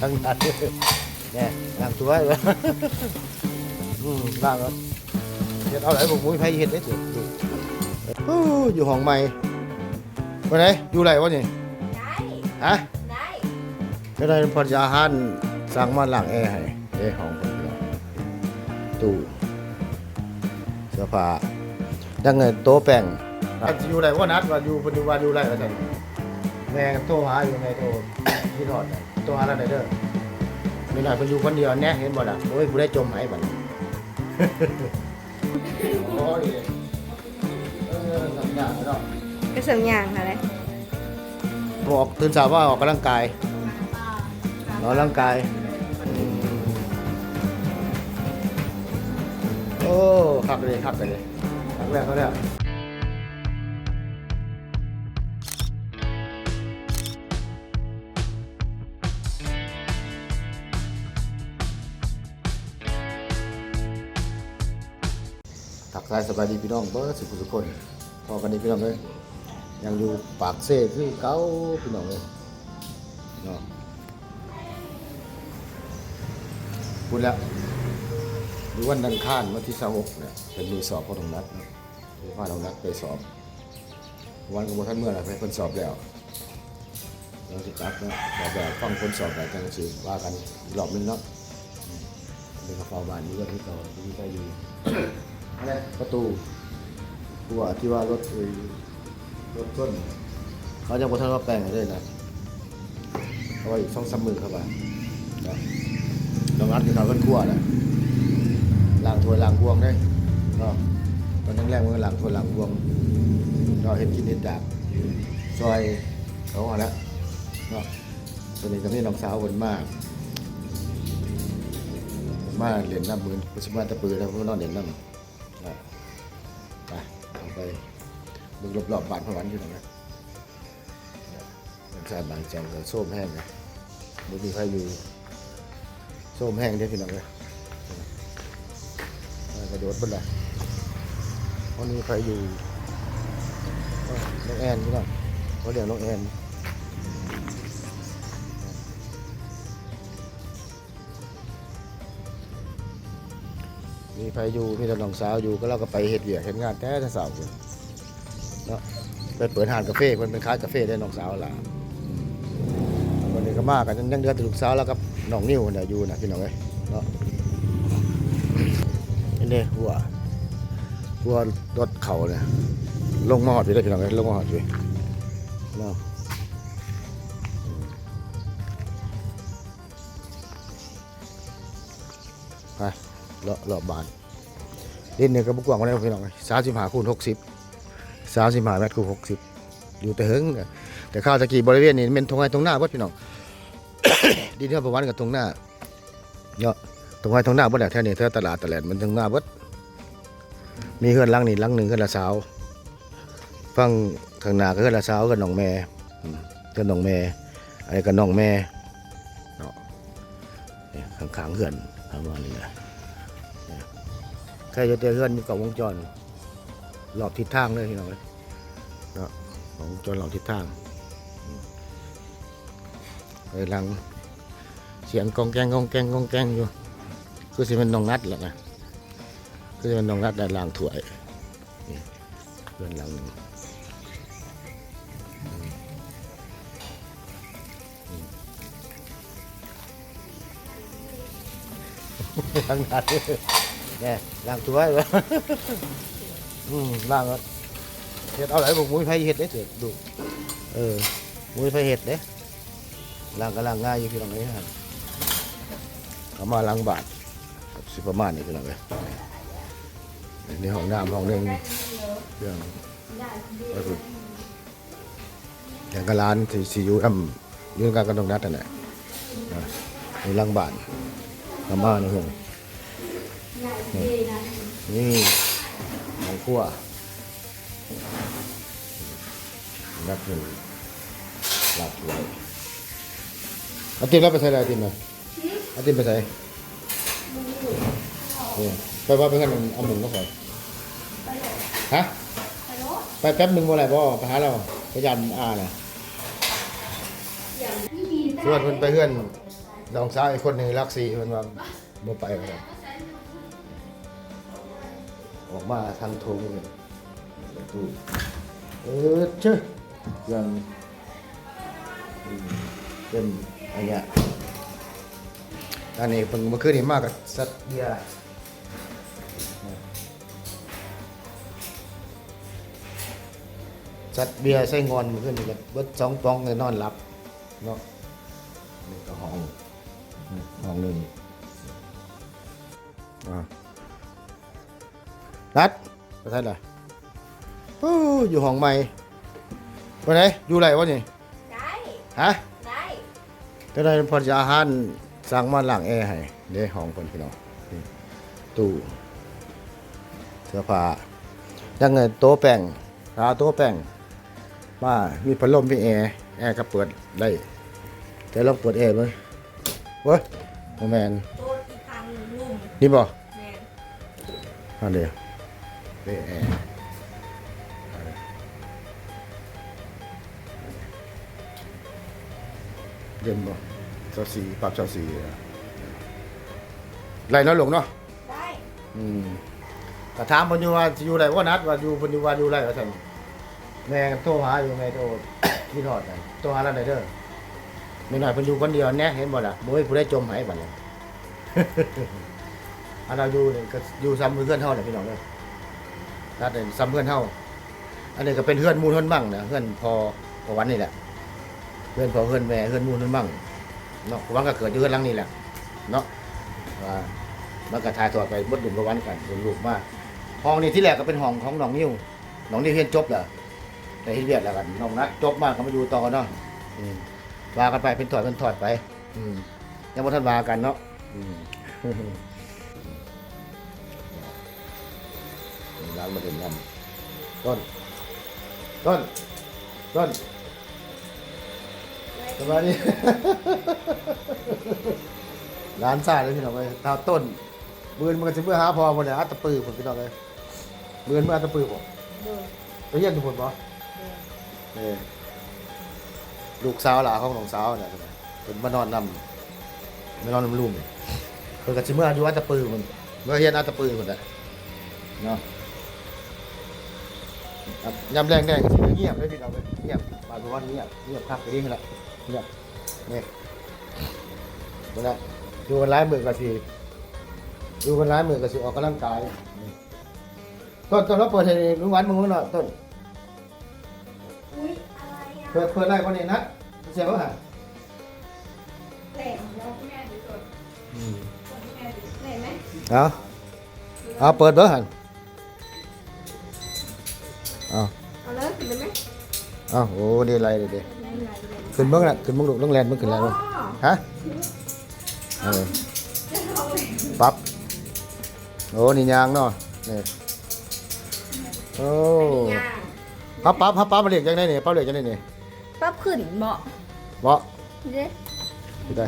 ทางนั้นเนี่ยล้างถ้วยไว้อืมล้างแล้วเฮ็ดเอาไหนผมมุ้ยไผเฮ็ดได้เถอะโอ้อยู่ห้องใหม่ไปไหนอยู่ไหนวะนี่ได้ฮะได้ก็ได้พอจะอาหารสั่งมาล้างแอร์ให้เอ้ห้องผมเนาตู้เสื้อผ้าดังไงโต๊ะแป้งอยู่ไหนว่านัดว่าอยู่ปัจจุบันอยู่ไหนว่าจังแม่โทรหาอยู่ไงโทรที่ทอด น่ะโทรหาแล้วไหนเด้อมีหน่อยเพิ่นอยู่คนเดียวแน่เห็นบ่ล่ะโอ้ยกูได้จมหายบัดนี้โอ้ยเออทำยากเนาะก็สมอย่างอะไรบอกตื่นสายว่าออกกำลังกายออกกำลังกายโอ้ขับเลยขับไปเลยขับแรกเขาเนี่ย ทักทายสบายดีพี่น้องเบิร์สุขสุขคนพอกันนี้พี่น้องเลยยังอยู่ปากเซ่คือเก่าพี่น้องเลยเนาะพูดแล้วหรือวันดังข้านวันที่สหกเนี่ยเป็นมือสอบของตรงนัดเนาะพาตรงนัดไปสอบ วันกับท่านเมื่อไรไปคนสอบแล้วเราสิกลับนะสอบแบบฟังคนสอบแบบจังสิว่ากันอีกรอบนึงเนาะเป็นกระเป๋าบานนี้ก็ที่ต่อที่ใกล้อยู่ ประตูตัวที่ว่ารถเอยรถต้น เขาจะบอทันว่าแปลงให้เลยนะเขาว่าอีกสองสามหมื่นเข้าไปนาะลองนัดกับเขาเพิ่นคั่วนะล้างถ้วยล้างบวงได้เนาะตอนแรกมันก็ล้างถ้วยล้างบวงเราเห็นกินเห็นดาบซอยเขาเอาละเนาะตอนนี้ก็มีน้องสาวคนมากมาเล่นน้ำมือปัจจุบันตะปือแล้วก็นอนเล่นน้ำนะไปเอา ไปมึงรอบๆบ้านพวันอยู่ตรงนั้นสาบางแจงกับส้มแห้งนะมึงมีใครอยู่ส้มแห้งได้พี่น้องเลยกระโดดบนเลยวันนี้ใครอยู่น้องแอนพี่น้องเขาเรียกน้องแอน มีใครอยู่มีแต่น้องสาวอยู่ก็เราก็ไปเห็ดเวียกเห็ดงานแต่แต่สาวอยู่เนาะไปเปิดร้านกาแฟเพิ่นเป็นค้ากาแฟได้น้องสาวล่ะวันนี้ก็มากันยังเหลือแต่ลูกสาวแล้วกับน้องนิ้วเนี่ยอยู่นะพี่น้องเอ้ยเนาะนี่เด้หัวหัวรถเขาเนี่ยลงมาหอดไปได้พี่น้องเอ้ยลงมาหอดไปเนาะไป เลาะเลาะบานดินเนี่ยก็บุกกว้างกว่านี้พี่น้องสามสิบห้าคูณหกสิบสามสิบห้าเมตรคูณหกสิบอยู่แต่เฮิงแต่ข้าวตะกี้บริเวณนี้เป็นทงไห้ทงหน้าเบิดพี่น้องดินเท่าประวันกับทงหน้าเนาะทงไห้ทงหน้าเบิดแหละแท่นี้เท่าตลาดตลาดมันทงหน้าเบิดมีเฮือนลังนี่ลังหนึ่งเฮือนละสาวฟังข้างหน้าก็เฮือนละสาวกับน้องแม่อืมก็น้องแม่อะไรกับน้องแม่เนาะข้างๆเฮือนประมาณนี้นะ แค่จะเจอเฮือนมีกล้องวงจรหลอบทิศทางเลยพี่น้องเอ้ยเนาะของจนหลอบทิศทางอืมเอ้ยหลังเสียงกองแกงกองแกงกองแกงอยู่ คือสิเป็นนองนัดแหละนะคือสิเป็นนองนัดด้ล่างถวยเพื่อนหลังหนึ่งอืมอืมล่างนัด เนี่ยล่างถวยไว้อืมล่างก็เห็ดเอาไหนผมมุ้ยไฟเห็ดได้เถอะดูเออมุ้ยไฟเห็ดเด้ล่างก็ล่างง่ายอยู่พี่น้องเอ้ยฮะเอามาล้างบาทสิประมาณนี้พี่น้องเอ้ยในห้องน้ำห้องหนึ่งเรื่องก็คืออย่างกบร้านที่ซียูทำยื่นการกระดองนัดนั่นแหละนะในล้างบาทเอามาในห้อง นี่ของขั้วนับหนึ่งหลับไว้เอาติมแล้วไปใส่อะไรติมนะเอาติมไปใส่นี่ไปว่าไปกันเอาหนึ่งก็พอฮะไปแป๊บหนึ่งว่าอะไรบ่ไปหาเราไปยันอาน่ะเพื่อนเพื่อนไปเพื่อนน้องสาวอีกคนหนึ่งรักสีมันว่าบ่ไปแล้ว ออกมาทางทงเลยประตูเออเชื่อยังเป็นอะไรเงี้ยอันนี้เพิ่งมื่อคืนนี้มากกับสัตว์เบียร์สัตว์เบียร์ใส่งอนเมื่อคืนนี้ก็เบิดสองปองเลยนอนหลับเนาะนี่ก็ห้องห้องหนึ่งอ่า นัดไปท่านล่ะอู้อยู่ห้องใหม่ไปไหนอยู่ไรวะนี่ได้ฮะได้ก็ได้พอจะอาหารสั่งมาล้างแอร์ให้เด้ห้องเพิ่นพี่น้องนี่ตู้เสื้อผ้ายังไงโต๊ะแป้งหาโต๊ะแป้งมามีพัดลมมีแอร์แอร์ก็เปิดได้แต่ลองเปิดแอร์มั้ยเว้ยบ่แม่นโต๊ะอีกครั้งหนึ่งลุ่มนี่บ่แมนอันเดียว นี่แอร์เย็นบ่เจ้าสีปรับเจ้าสีไรน้อยลงเนาะได้อืมก็ถามเพิ่นอยู่ว่าสิอยู่ไรว่านัดว่าอยู่เพิ่นอยู่ว่าอยู่ไรว่าซั่นแม่ก็โทรหาอยู่แม่โทรพี่ทอดกันโทรหาแล้วได้เด้อไม่น้อยเพิ่นอยู่คนเดียวแน่เห็นบ่ล่ะบ่มีผู้ใดจมห้บัดนี้อันเราอยู่นี่ก็อยู่ซ้ำเพื่อนเฮาเนี่ยพี่น้องเด้อ นัดเนี่ยซ้ำเพื่อนเฮาอันนี้ก็เป็นเพื่อนมู่เพื่อนมั่งนะเพื่อนพอพอวันนี่แหละ เพื่อนพอเพื่อนแม่เพื่อนมู่เพื่อนมั่งเนาะวันก็เกิดอยู่เพื่อนหลังนี่แหละเนาะว่ามันก็ถ่ายทอดไปบดดุมกับวันกันดุมลูกมากห้องนี้ที่แรกก็เป็นห้องของน้องนิ้วน้องนิ้วเรียนจบแล้วแต่ที่เรียนแล้วกันน้องนัดจบมากก็มาอยู่ต่อเนาะอืมว่ากันไปเป็นถอดเป็นถอดไป อืมยังบ่ทันว่ากันเนาะอืมานมาเด่นนำต้น ต้น ต้นสบายดีร้านซ่าเลยพี่น้องเลยตาต้นบืนมันก็จะเมื่อหาพอหมดเลยอัตตะปือผมพี่น้องเลยบืนเมื่ออัตตะปือผมเดินไปเยี่ยมทุกคนปะเดินเออลูกสาวหล่ะของน้องสาวเนี่ยเป็นมานอนนำมานอนนำลุงเพิ่นก็จะเมื่ออยู่อัตตะปือมันเมื่อเฮียนอัตตะปือมันแหละเนาะ ครับยำแรงแดงก็สิเงียบเลยพี่น้องเลยเงียบบานวันเงียบเงียบคักไปนี่แหละเงียบนี่เวลาดูกันร้ายมือก็สิดูกันร้ายมือก็สิออกกำลังกายนี่ต้นต้นเราเปิดให้ลุงหวันมึงหน่อยต้นอุ้ยอะไรอะเปิดเปิดได้คนนี้นะเสียงว่าฮะแหลมเราแม่ดูก่อนแม่ดูแหลมไหมเอาเอาเปิดเบอร์หัน อาโอ้ดีไรดีดีไม่เป็นไรไม่เป็นไรขึ้นเบิ้งน่ะขึ้นเบิ้งลูกต้องแลนเบิ้งขึ้นแลนอ๋เบิ้งอฮะเออจะเอาเลยปั๊บโอ้นี่ยางเนาะนี่โอ้ย่างพับปั๊บพับปั๊บมาเรียกยังไงนี่ปั๊บเรียกยังไงนี่ปั๊บขึ้นเหมาะเบาะเด้พี่ได้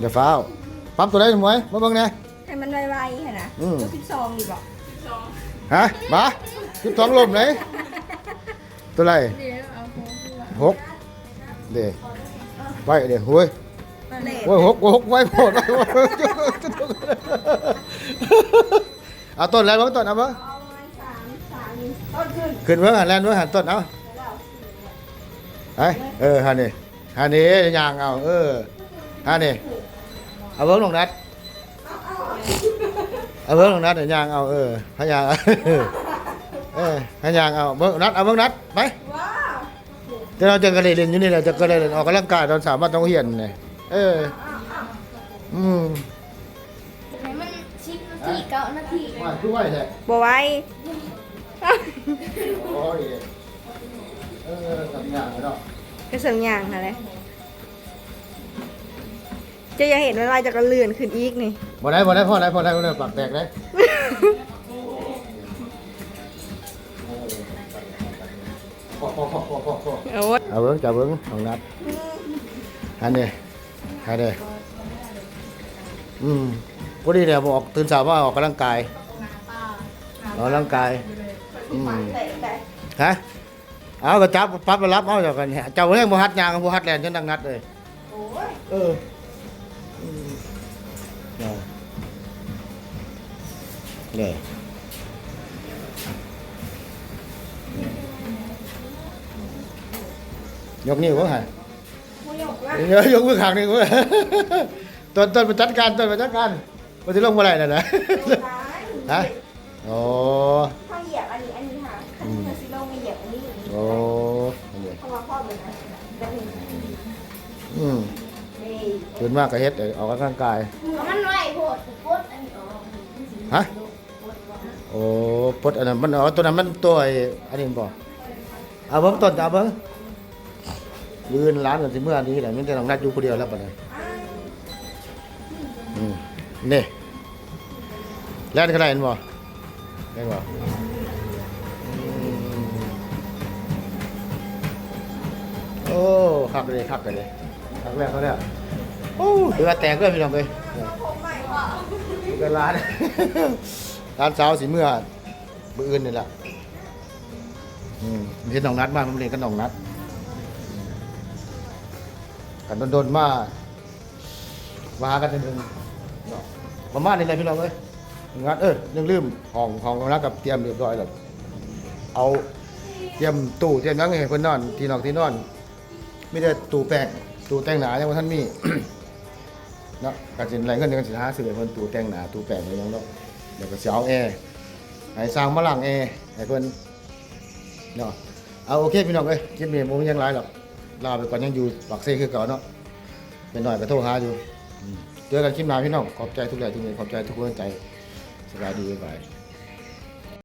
อย่าฟ้าวปั๊บตัวไหนหมวยมาเบิ่งแหน่ให้มันไวๆเห็นนะอืมตัวสิบสองดีบอกฮะมาสิบสองลมไหน ตัวไหนเดี๋ยวเอาหัวขึ้นมาหกเดี๋ยวไว้เดี๋ยวห้ยแหลมโอ้ยหกหกไว้โผล่ไว้โผล่เอาต้นแล้วมั้งต้นเอามั้งเอาไว้สามสามต้นขึ้นขึ้นเบิ่งหันแลนเบิ่งหันต้นเอาแล้วไอเออฮันนี่ฮันนี่ยางเอาเออฮันนี่เอาเบิ้งลงนัดเอาเบิ้งลงนัดเดี๋ยวยางเอาเออให้ยาง เอาเออให้ยางเอาเบิ้งนัดเอาเบิ้งนัดไปว้าวเดี๋ยวเราจะกระเด็นอยู่นี่แหละจะกระเด็นออกกำลังกายตอนสามารถต้องเหียนเนี่ยเอออืมให้มันชิปนาทีเก้านาทีว่าช่วยแท้บ่ไว้โอ้ยเออกับยางเนาะก็ส่งอย่างอะไรจะอยากเห็นเวลาจะกระเลื่อนขึ้นอีกนี่บ่ได้บ่ได้พ่อได้พ่อได้พ่อได้ปากแตกได้พ โอ้ยเอาเบิ้งจับเบิ้งของนัดอันนี้อันนี้อืมพอดีเนี่ยบอกตื่นสายว่าออกกำลังกายออกกำลังกายอืมฮะเอาก็จับปั๊บไปรับเอาจากกันเนี่ยเจ้าเรื่องบ่ฮัดยางบ่ฮัดแลนจนดังนัดเลยโอ้ยเออเนี่ย ยกนิ้วว่าไงผู้หยกว่าเดี๋ยวยกมือข้างหนึงเว้ยต้นต้นมาจัดการต้นมาจัดการมาถึงลงเมื่อไหร่น่ะนะร้ายฮะโอ้เขาเหยียบอันนี้อันนี้ค่ะคันนี้ซิโลไม่เหยียบอันนี้โอ้นี่เพราะว่าพ่อเป็นแบบนี้อืมนี่ตื่นมากก็เฮ็ดเดี๋ยวออกกำลังกายมันไหวโพดโพดอันนี้อ๋อฮะ โอ้ปลดอันนั้นมันเอาตัวนั้นมันตัวไอ้อันนี้บ่เอาเบิ่งต้นเอาเบิ่ง ยืนร้านกันสิเมื่อนี้แหละมันจะต้องนัดอยู่คนเดียวแล้วบัดนี้อืมนี่แล่นก็ได้เห็นบ่ได้บ่อืมโอ้คักเลยคักเลยคักแรกเขาเนี่ยโอ้เดือแตกเลยพี่น้องเอ้ยผมใหม่ว่าเป็นร้าน ร้านสาวสีเมื่อมืออื่นนี่แหละอืมเห็นน้องนัดมาผมเรียนกับน้องนัด กันโดนๆมามาหากันหนึ่งๆเนาะประมาณนี้แหละพี่น้องเอ้ยงัดเออยังลืมห้องห้องน้องนัดกับเตรียมเรียบร้อยแล้วเอาเตรียมตู้เตรียมยังไงเพิ่นนอนที่นอนที่นอนไม่ได้ตู้แป้งตู้แต่งหนายังว่าท่านมีเนาะก็สิไรเงินเดือนสิหาซื้อให้เพิ่นตู้แต่งหนาตู้แปรงอะไรหยังเนาะเดี๋ยวก็สิเอาแอร์ให้สร้างมาล้างแอร์ให้เพิ่นเนาะเอาโอเคพี่น้องเอ้ยคลิปนี้บ่มีหยังหลายหรอก ลาไปก่อนยังอยู่ปากเซ่คือเก่าเนาะเป็นหน่อยก็โทรหาอยู่อืมเจอกันคลิปหน้าพี่น้องขอบใจทุกอย่างทุกอย่างขอบใจทุกกำลังใจสบายดีบ๊ายบาย